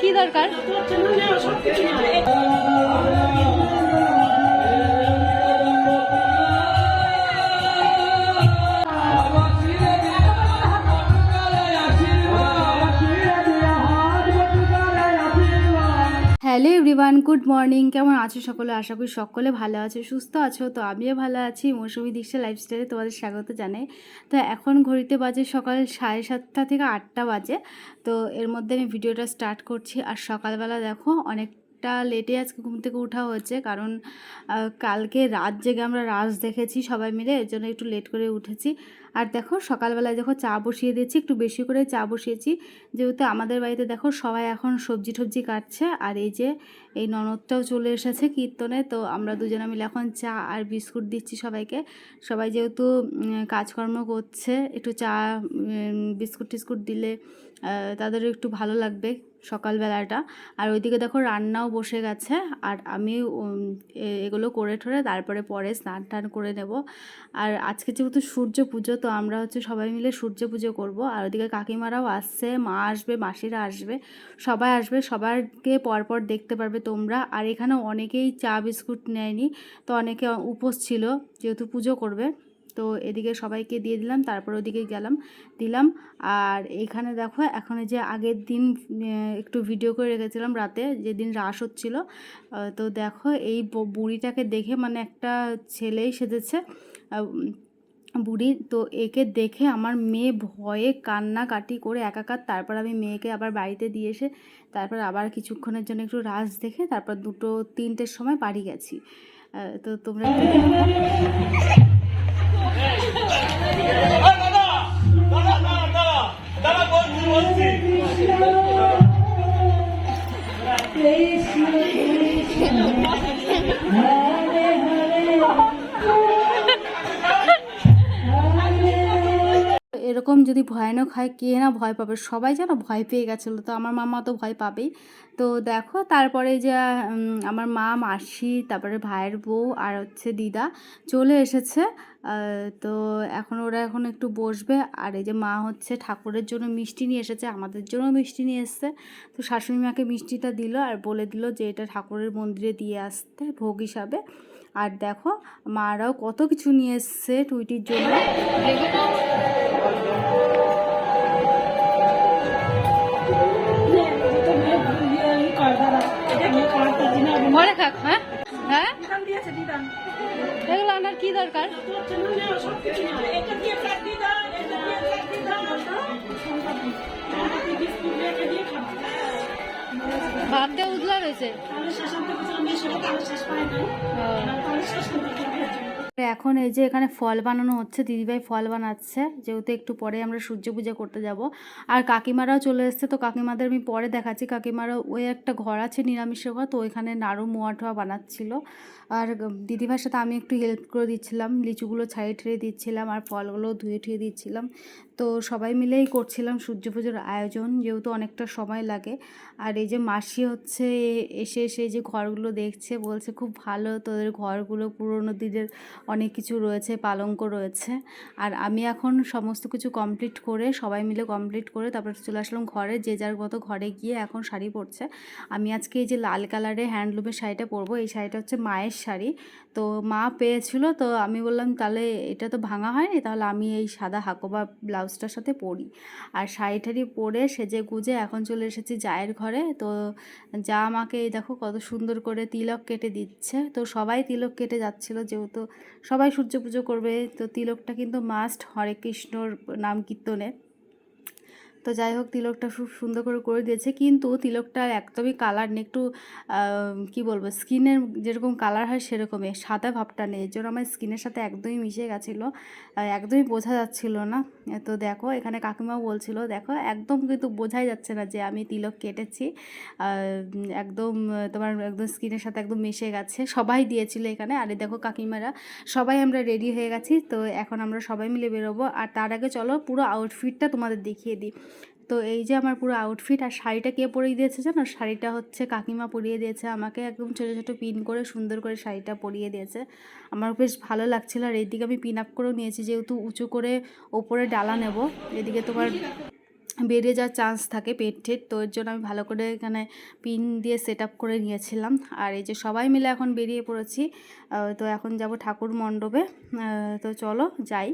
কি দরকার? Hello everyone, good morning. কেমন আছো সকলে? আশা করি সকলে ভালো আছো, সুস্থ আছো। তো আমিও ভালো আছি। মৌসুমি দীক্ষা লাইফস্টাইলে তোমাদের স্বাগত জানাই। তো এখন ঘড়িতে বাজে সকাল সাড়ে সাতটা থেকে আটটা বাজে। তো এর মধ্যে আমি ভিডিওটা স্টার্ট করছি। আর সকালবেলা দেখো অনেক অনেকটা লেটে আজকে ঘুম থেকে উঠা হয়েছে। কারণ কালকে রাত জেগে আমরা রাস দেখেছি সবাই মিলে। এর জন্য একটু লেট করে উঠেছি। আর দেখো সকালবেলায় দেখো চা বসিয়ে দিয়েছি একটু বেশি করে চা বসিয়েছি। যেহেতু আমাদের বাড়িতে দেখো সবাই এখন সবজি টবজি কাটছে আর এই যে এই ননদটাও চলে এসেছে কীর্তনে তো আমরা দুজনে মিলে এখন চা আর বিস্কুট দিচ্ছি সবাইকে। সবাই যেহেতু কাজকর্ম করছে একটু চা বিস্কুট টিস্কুট দিলে আহ, তাদেরও একটু ভালো লাগবে। সকালবেলাটা। আর ওইদিকে দেখো রান্নাও বসে গেছে। আর আমি এগুলো করে ঠরে তারপরে পরে স্নান টান করে নেব। আর আজকে যেহেতু সূর্য পুজো, তো আমরা হচ্ছে সবাই মিলে সূর্য পুজো করব। আর ওইদিকে কাকিমারাও আসছে, মা আসবে, মাসিরা আসবে, সবাই আসবে, সবাইকে পরপর দেখতে পারবে তোমরা। আর এখানে অনেকেই চা বিস্কুট নেয়নি, তো অনেকে উপোস ছিল, যেহেতু পুজো করবে। তো এদিকে সবাইকে দিয়ে দিলাম, তারপর ওদিকে গেলাম, দিলাম। আর এখানে দেখো, এখন যে আগের দিন একটু ভিডিও করে রেখেছিলাম রাতে, যেদিন রাস হচ্ছিল তো দেখো এই বুড়িটাকে দেখে মানে একটা ছেলেই সেজেছে বুড়ি। তো একে দেখে আমার মেয়ে ভয়ে কান্নাকাটি করে একাকার, তারপর আমি মেয়েকে আবার বাড়িতে দিয়ে এসে, তারপর আবার কিছুক্ষণের জন্য একটু রাস দেখে, তারপর দুটো, তিনটের সময় বাড়ি গেছি। তো তোমরা এরকম যদি ভয়ানক হয়, কে না ভয় পাবে? সবাই যেন ভয় পেয়ে গেছিল, তো আমার মামা তো ভয় পাবেই। তো দেখো, তারপরে যে আমার মা, মাসি, তারপরে ভাইয়ের বউ আর হচ্ছে দিদা চলে এসেছে। তো এখন ওরা এখন একটু বসবে। আর এই যে মা হচ্ছে ঠাকুরের জন্য মিষ্টি নিয়ে এসেছে, আমাদের জন্য মিষ্টি নিয়ে এসছে। তো শাশুড়ি মাকে মিষ্টিটা দিল আর বলে দিল যে এটা ঠাকুরের মন্দিরে দিয়ে আসতে ভোগ হিসাবে। আর দেখো, মারাও কত কিছু নিয়ে এসছে টুইটির জন্য। ঘরে খাক হ্যাঁ? হ্যাঁ? এগুলো আনার কি দরকার? ভাবতে উজলা রয়েছে। এখন এই যে এখানে ফল বানানো হচ্ছে, দিদিভাই ফল বানাচ্ছে, যেহেতু একটু পরে আমরা সূর্য পূজা করতে যাব। আর কাকিমারাও চলে এসছে, তো কাকিমাদের আমি পরে দেখাচ্ছি। কাকিমারা ওই একটা ঘর আছে নিরামিষের ঘর, তো ওইখানে নাড়ু, মোয়া বানাচ্ছিল। আর দিদিভাইয়ের সাথে আমি একটু হেল্প করে দিচ্ছিলাম, লিচুগুলো ছাড়িয়ে ঠেড়ে দিচ্ছিলাম আর ফলগুলো ধুয়ে ঠুয়ে দিচ্ছিলাম। তো সবাই মিলেই করছিলাম সূর্য পুজোর আয়োজন, যেহেতু অনেকটা সময় লাগে। আর এই যে মাসি হচ্ছে এসে এসে যে ঘরগুলো দেখছে, বলছে খুব ভালো তোদের ঘরগুলো, পুরোনো দিনের অনেক কিছু রয়েছে, পালঙ্ক রয়েছে। আর আমি এখন সমস্ত কিছু কমপ্লিট করে, সবাই মিলে কমপ্লিট করে তারপর চলে আসলাম ঘরে। যে যার মতো ঘরে গিয়ে এখন শাড়ি পরছে। আমি আজকে এই যে লাল কালারের হ্যান্ডলুমের শাড়িটা পরবো, এই শাড়িটা হচ্ছে মায়ের শাড়ি। তো মা পেয়েছিল, তো আমি বললাম, তাহলে এটা তো ভাঙা হয়নি, তাহলে আমি এই সাদা হাকোবা ব্লাউজটার সাথে পরি। আর শাড়ি টাড়ি পরে সেজে গুজে এখন চলে এসেছি জায়ের ঘরে। তো যা আমাকে এই দেখো কত সুন্দর করে তিলক কেটে দিচ্ছে। তো সবাই তিলক কেটে যাচ্ছিল, যেহেতু সবাই সূর্য পুজো করবে। তো তিলকটা কিন্তু মাস্ট হরে কৃষ্ণর নাম কীর্তনে তো যাই হোক, তিলকটা খুব সুন্দর করে করে দিয়েছে। কিন্তু তিলকটার একদমই কালার নেই, একটু কি বলব, স্কিনের যেরকম কালার হয় সেরকমই, সাদা ভাবটা নেই। এর জন্য আমার স্কিনের সাথে একদমই মিশে গেছিল একদমই বোঝা যাচ্ছিল না। তো দেখো, এখানে কাকিমাও বলছিল, দেখো, একদম কিন্তু বোঝাই যাচ্ছে না যে আমি তিলক কেটেছি একদম, তোমার একদম স্কিনের সাথে একদম মিশে গেছে। সবাই দিয়েছিল এখানে। আর দেখো কাকিমারা, সবাই আমরা রেডি হয়ে গেছি। তো এখন আমরা সবাই মিলে বেরোবো। আর তার আগে চলো, পুরো আউটফিটটা তোমাদের দেখিয়ে দিই। তো এই যে আমার পুরো আউটফিট আর শাড়িটা কে পরিয়ে দিয়েছে জানো? শাড়িটা হচ্ছে কাকিমা পরিয়ে দিয়েছে, আমাকে একদম ছোটো ছোটো পিন করে সুন্দর করে শাড়িটা পরিয়ে দিয়েছে। আমার বেশ ভালো লাগছিল আর এইদিকে আমি পিন আপ করেও নিয়েছি, যেহেতু উঁচু করে ওপরে ডালা নেব, এদিকে তোমার বেরিয়ে যাওয়ার চান্স থাকে পেট ঠেট, তো এর জন্য আমি ভালো করে এখানে পিন দিয়ে সেট আপ করে নিয়েছিলাম। আর এই যে সবাই মিলে এখন বেরিয়ে পড়েছি তো এখন যাব ঠাকুর মণ্ডপে তো চলো যাই।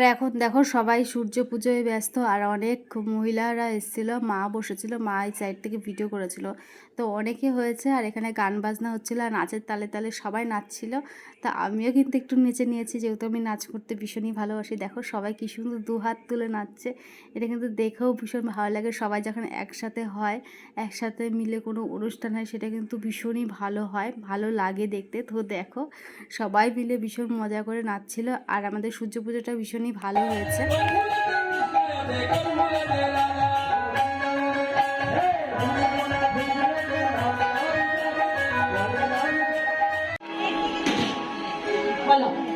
আর এখন দেখো সবাই সূর্য পুজোয় ব্যস্ত আর অনেক মহিলারা এসেছিল, মা বসেছিল, মা এই সাইড থেকে ভিডিও করেছিল। তো অনেকে হয়েছে আর এখানে গান বাজনা হচ্ছিল আর নাচের তালে তালে সবাই নাচছিল। তা আমিও কিন্তু একটু নেচে নিয়েছি, যেহেতু আমি নাচ করতে ভীষণই ভালোবাসি। দেখো সবাই কি সুন্দর দু হাত তুলে নাচছে, এটা কিন্তু দেখেও ভীষণ ভালো লাগে। সবাই যখন একসাথে হয়, একসাথে মিলে কোনো অনুষ্ঠান হয়, সেটা কিন্তু ভীষণই ভালো হয়, ভালো লাগে দেখতে। তো দেখো সবাই মিলে ভীষণ মজা করে নাচছিল আর আমাদের সূর্য পুজোটা ভীষণই ভালো হয়েছে। বলো।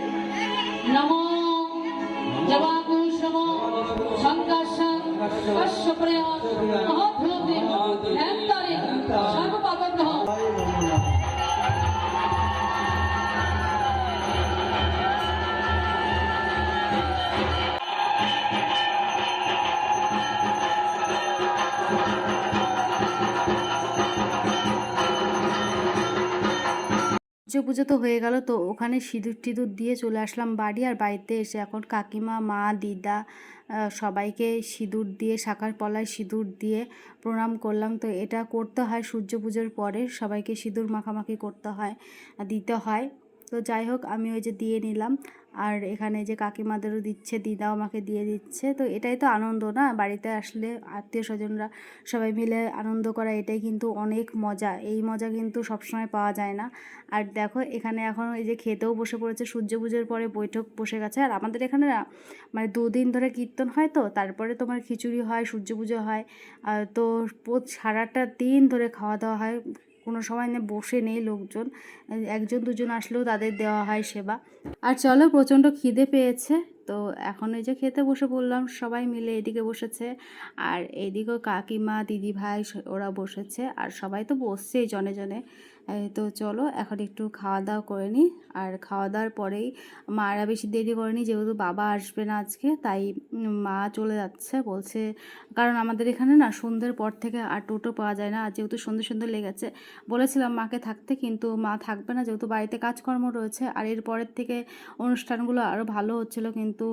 সূর্য পুজো তো হয়ে গেল, তো ওখানে সিঁদুর টিঁদুর দিয়ে চলে আসলাম বাড়ি আর বাড়িতে এসে এখন কাকিমা, মা, দিদা সবাইকে সিঁদুর দিয়ে, শাখার পলায় সিঁদুর দিয়ে প্রণাম করলাম। তো এটা করতে হয় সূর্য পুজোর পরে, সবাইকে সিঁদুর মাখামাখি করতে হয়, দিতে হয়। তো যাই হোক, আমি ওই যে দিয়ে নিলাম। আর এখানে যে কাকিমাদেরও দিচ্ছে, দিদাও আমাকে দিয়ে দিচ্ছে, তো এটাই তো আনন্দ না? বাড়িতে আসলে আত্মীয় স্বজনরা সবাই মিলে আনন্দ করা, এটাই কিন্তু অনেক মজা। এই মজা কিন্তু সবসময় পাওয়া যায় না। আর দেখো, এখানে এখন এই যে খেতেও বসে পড়েছে, সূর্য পুজোর পরে বৈঠক বসে গেছে। আর আমাদের এখানে মানে দুদিন ধরে কীর্তন হয় তো, তারপরে তোমার খিচুড়ি হয়, সূর্য পুজো হয় তো সারাটা দিন ধরে খাওয়া দাওয়া হয়। কোনো সময় না বসে নেই লোকজন, একজন দুজন আসলেও তাদের দেওয়া হয় সেবা। আর চলো, প্রচণ্ড খিদে পেয়েছে, তো এখন এই যে খেতে বসে বললাম সবাই মিলে এদিকে বসেছে। আর এদিকেও কাকিমা দিদি ভাই ওরা বসেছে, আর সবাই তো বসছেই জনে জনে। তো চলো, এখন একটু খাওয়া দাওয়া করে নিই আর খাওয়া দাওয়ার পরেই মারা বেশি দেরি করেনি, যেহেতু বাবা আসবে না আজকে, তাই মা চলে যাচ্ছে, বলছে, কারণ আমাদের এখানে না সন্ধ্যের পর থেকে আর টোটো পাওয়া যায় না, আর যেহেতু সুন্দর সুন্দর লেগেছে, বলেছিলাম মাকে থাকতে, কিন্তু মা থাকবে না, যেহেতু বাড়িতে কাজকর্ম রয়েছে, আর এর পরের থেকে অনুষ্ঠানগুলো আরও ভালো হচ্ছিল, কিন্তু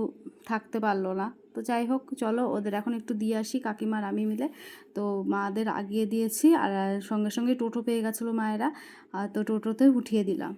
থাকতে পারল না। তো যাই হোক, চলো ওদের এখন একটু দিয়ে আসি কাকিমার আমি মিলে। তো মাদের আগিয়ে দিয়েছি আর সঙ্গে সঙ্গে টোটো পেয়ে গেছিল মায়েরা, আর তো টোটোতে উঠিয়ে দিলাম।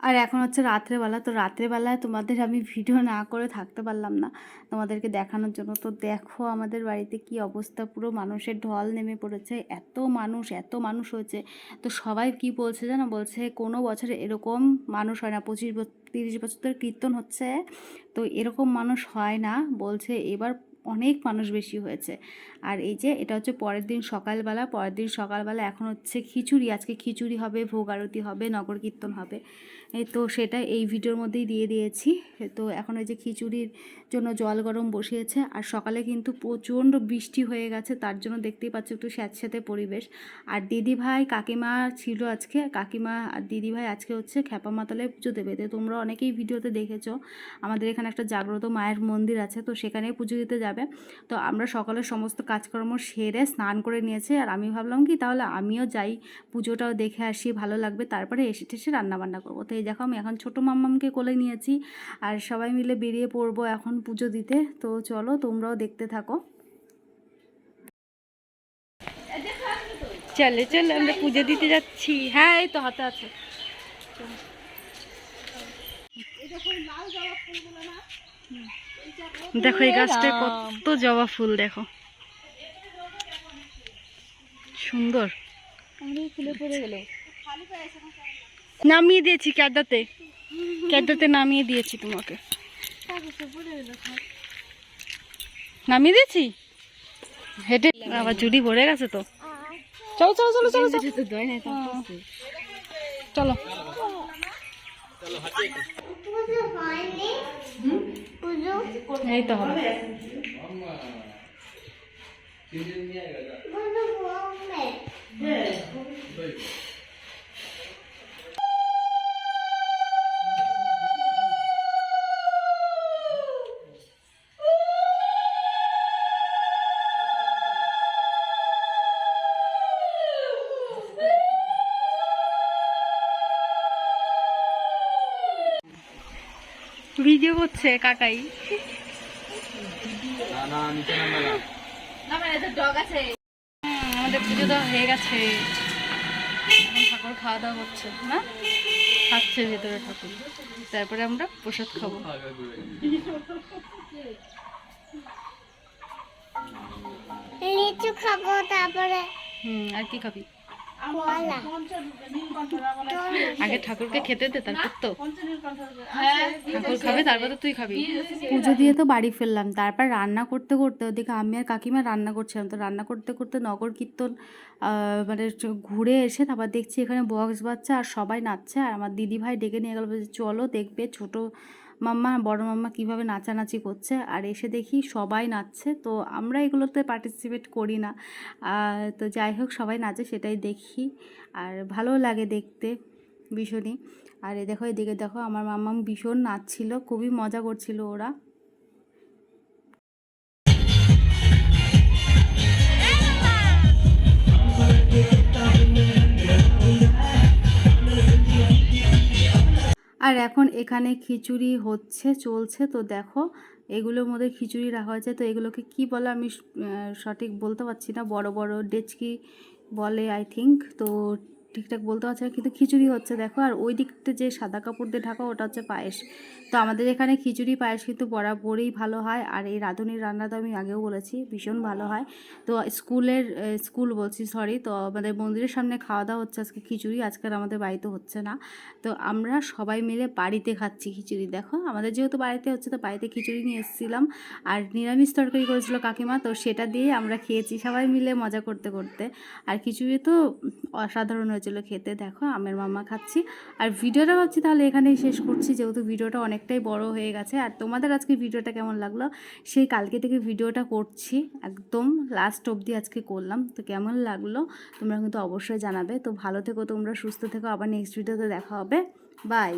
আর এখন হচ্ছে রাত্রেবেলা তো রাত্রেবেলায় তোমাদের আমি ভিডিও না করে থাকতে পারলাম না। তোমাদেরকে দেখানোর জন্য। তো দেখো আমাদের বাড়িতে কি অবস্থা, পুরো মানুষের ঢল নেমে পড়েছে, এত মানুষ এত মানুষ হয়েছে। তো সবাই কি বলছে জানো? বলছে কোনো বছরে এরকম মানুষ হয় না, পঁচিশ তিরিশ বছর ধরে কীর্তন হচ্ছে, তো এরকম মানুষ হয় না। বলছে এবার অনেক মানুষ বেশি হয়েছে। আর এই যে এটা হচ্ছে পরের দিন সকালবেলা, পরের দিন সকালবেলা এখন হচ্ছে খিচুড়ি, আজকে খিচুড়ি হবে, ভোগ আরতি হবে, নগর কীর্তন হবে। তো সেটা এই ভিডিওর মধ্যেই দিয়ে দিয়েছি। তো এখন ওই যে খিচুড়ির জন্য জল গরম বসিয়েছে। আর সকালে কিন্তু প্রচণ্ড বৃষ্টি হয়ে গেছে, তার জন্য দেখতেই পাচ্ছ একটু স্যাঁতস্যাঁতে পরিবেশ। আর দিদি ভাই কাকিমা ছিল আজকে, কাকিমা আর দিদি ভাই আজকে হচ্ছে খ্যাপা মাতালে পুজো দেবে। তো তোমরা অনেকেই ভিডিওতে দেখেছ, আমাদের এখানে একটা জাগ্রত মায়ের মন্দির আছে, তো সেখানে পুজো দিতে যাবে। তো আমরা সকালে সমস্ত কাজকর্ম সেরে স্নান করে নিয়েছি। আর আমি ভাবলাম কি, তাহলে আমিও যাই, পুজোটাও দেখে আসি, ভালো লাগবে। তারপরে এসে টেসে রান্নাবান্না করব। তো এই দেখো আমি এখন ছোটো মাম্মামকে কোলে নিয়েছি আর সবাই মিলে বেরিয়ে পড়ব এখন পুজো দিতে। তো চলো তোমরাও দেখতে থাকো। চলে চলে আমরা পুজো দিতে যাচ্ছি। হ্যাঁ এই তো হাতে আছে। দেখো এই গাছটা কত জবা ফুল দেখো। সুন্দর। নামিয়ে দিয়েছি ক্যাদাতে ক্যাদাতে নামিয়ে দিয়েছি তোমাকে। নামিয়ে দিয়েছি? হেঁটে আবার চুড়ি ভরে গেছে তো। চলো চলো চলো চলো চলো। চলো। এই তো হবে। ভিডিও করছে কাকাই। আমাদের পুজো দেওয়া হয়ে গেছে। ঠাকুর খাওয়া দাওয়া হচ্ছে না? খাচ্ছে ভেতরে ঠাকুর। তারপরে আমরা প্রসাদ খাব। লিচু খাব তারপরে। হুম আর কি খাবি? আগে ঠাকুরকে খেতে দে তারপর তো। ঠাকুর খাবে তারপর তো তুই খাবি। পুজো দিয়ে তো বাড়ি ফিরলাম তারপর রান্না করতে করতে ওদিকে আমি আর কাকিমা রান্না করছিলাম তো রান্না করতে করতে নগর কীর্তন মানে চ- ঘুরে এসে তারপর দেখছি এখানে বক্স বাচ্চা আর সবাই নাচছে আর আমার দিদি ভাই ডেকে নিয়ে গেল বলছে চলো দেখবে ছোট মাম্মা, বড় মাম্মা কীভাবে নাচানাচি করছে? আর এসে দেখি সবাই নাচছে, তো আমরা এগুলোতে পার্টিসিপেট করি না। তো যাই হোক, সবাই নাচে, সেটাই দেখি। আর ভালো লাগে দেখতে ভীষণই। আর এ দেখো, এদিকে দেখো, আমার মাম্মা ভীষণ নাচছিল, খুবই মজা করছিল ওরা। আর এখন এখানে খিচুড়ি হচ্ছে, চলছে। তো দেখো, এগুলোর মধ্যে খিচুড়ি রাখা হয়েছে। তো এগুলোকে কি বলে আমি সঠিক বলতে পারছি না। বড় বড় ডেচকি বলে আই থিঙ্ক তো ঠিকঠাক বলতে পারছি না, কিন্তু খিচুড়ি হচ্ছে, দেখো। আর ওই দিকটা যে সাদা কাপড় দিয়ে ঢাকা, ওটা হচ্ছে পায়েস। তো আমাদের এখানে খিচুড়ি, পায়েস কিন্তু বরাবরই ভালো হয়। আর এই রাঁধুনির রান্না তো আমি আগেও বলেছি, ভীষণ ভালো হয়। তো স্কুলের স্কুল বলছি সরি তো আমাদের মন্দিরের সামনে খাওয়া দাওয়া হচ্ছে আজকে খিচুড়ি আজকাল আমাদের বাড়িতে হচ্ছে না। তো আমরা সবাই মিলে বাড়িতে খাচ্ছি খিচুড়ি, দেখো। আমাদের যেহেতু বাড়িতে হচ্ছে, তো বাড়িতে খিচুড়ি নিয়ে এসেছিলাম। আর নিরামিষ তরকারি করেছিল কাকিমা, তো সেটা দিয়ে আমরা খেয়েছি সবাই মিলে মজা করতে করতে। আর খিচুড়ি তো অসাধারণ হয়েছিল খেতে, দেখো আমের মামা খাচ্ছি। আর ভিডিওটা ভাবছি তাহলে এখানেই শেষ করছি, যেহেতু ভিডিওটা অনেকটাই বড় হয়ে গেছে। আর তোমাদের আজকে ভিডিওটা কেমন লাগল? সেই কালকে থেকে ভিডিওটা করছি, একদম লাস্ট অবধি আজকে করলাম। তো কেমন লাগল? তোমরা কিন্তু অবশ্যই জানাবে। তো ভালো থেকো তোমরা, সুস্থ থেকো। আবার নেক্সট ভিডিওতে দেখা হবে। বাই